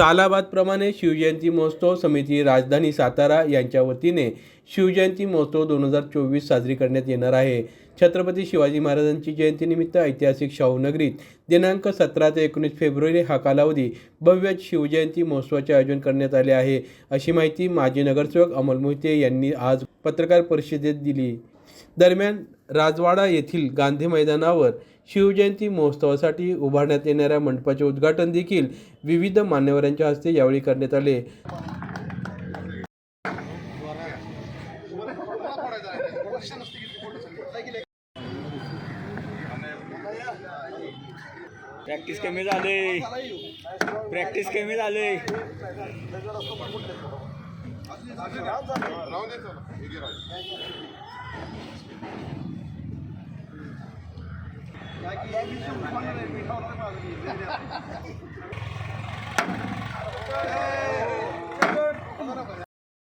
सालाबादप्रमाणे शिवजयंती महोत्सव समिती राजधानी सातारा यांच्या वतीने शिवजयंती महोत्सव दोन हजार चोवीस साजरी करण्यात येणार आहे. छत्रपती शिवाजी महाराजांची जयंतीनिमित्त ऐतिहासिक शाहूनगरीत दिनांक सतरा ते एकोणीस फेब्रुवारी हा कालावधी भव्य शिवजयंती महोत्सवाचे आयोजन करण्यात आले आहे. अशी माहिती माजी नगरसेवक अमोल मोहिते यांनी आज पत्रकार परिषदेत दिली. दरम्यान राजवाडा येथील गांधी मैदानावर शिवजयंती महोत्सवासाठी उभारण्यात येणाऱ्या मंडपाचे उद्घाटन देखील विविध मान्यवरांच्या हस्ते यावेळी करण्यात आले. प्रॅक्टिस कमी झाले. प्रॅक्टिस कमी झाले. ला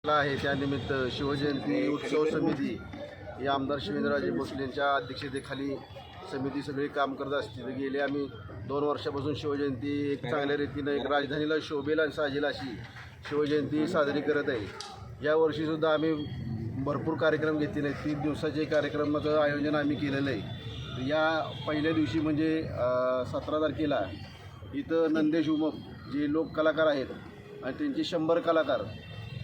आहे त्यानिमित्त शिवजयंती उत्सव समिती. या आमदार शिवेंद्रराजे भोसलेंच्या अध्यक्षतेखाली समिती सगळी काम करत असते. गेले आम्ही दोन वर्षापासून शिवजयंती एक चांगल्या रीतीनं एक राजधानीला शोभेल आणि साजेल अशी शिवजयंती साजरी करत आहे. यावर्षीसुद्धा आम्ही भरपूर कार्यक्रम घेतलेले आहेत. तीन दिवसाचे कार्यक्रमाचं आयोजन आम्ही केलेलं आहे. या पहिल्या दिवशी म्हणजे सतरा तारखेला इथं नंदेश उमप जे लोक कलाकार आहेत आणि त्यांचे शंभर कलाकार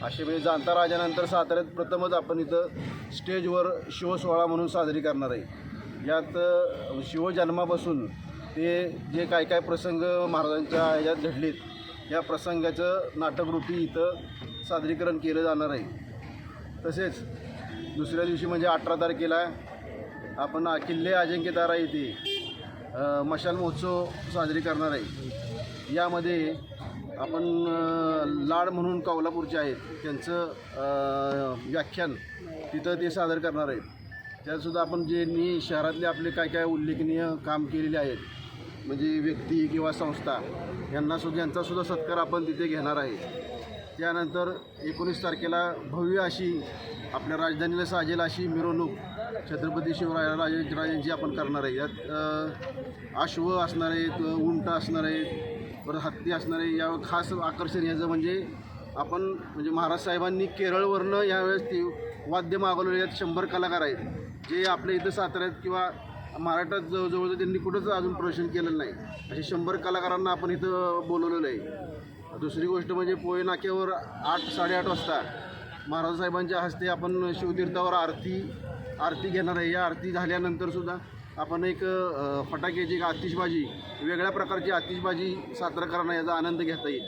असे म्हणजे जाणता राजानंतर साताऱ्यात प्रथमच आपण इथं स्टेजवर शिवसोहळा म्हणून साजरी करणार आहे. यात शिवजन्मापासून ते जे काय काय प्रसंग महाराजांच्या ह्याच्यात घडलेत या प्रसंगाचं नाटकरूपी इथं सादरीकरण केलं जाणार आहे. तसेच दुसऱ्या दिवशी म्हणजे अठरा तारखेला आपण किल्ले अजिंक्यतारा येथे मशाल महोत्सव साजरी करणार आहे. यामध्ये आपण लाड म्हणून कौलापूरचे आहेत त्यांचं व्याख्यान तिथं ते सादर करणार आहेत. त्यातसुद्धा आपण जे नी शहरातले आपले काय काय उल्लेखनीय काम केलेले आहेत म्हणजे व्यक्ती किंवा संस्था यांनासुद्धा यांचासुद्धा सत्कार आपण तिथे घेणार आहे. त्यानंतर एकोणीस तारखेला भव्य अशी आपल्या राजधानीला साजेल अशी मिरवणूक छत्रपती शिवराय राजेंची आपण करणार आहे. यात अश्व असणार आहेत उंट असणार आहेत परत हत्ती असणार आहे. यावर खास आकर्षण याचं म्हणजे आपण म्हणजे महाराज साहेबांनी केरळवरनं यावेळेस ते वाद्य मागवलेले आहेत शंभर कलाकार आहेत जे आपल्या इथं साताऱ्यात किंवा महाराष्ट्रात जवळजवळ त्यांनी कुठंच अजून प्रदर्शन केलेलं नाही. असे शंभर कलाकारांना आपण इथं बोलवलेलं आहे. दुसरी गोष्ट म्हणजे पोहे नाक्यावर आठ साडेआठ वाजता महाराज साहेबांच्या हस्ते आपण शिवतीर्थावर आरती आरती घेणार आहे. या आरती झाल्यानंतर सुद्धा आपण एक फटाक्याची एक आतिषबाजी वेगळ्या प्रकारची आतिषबाजी करणं याचा आनंद घेता येईल.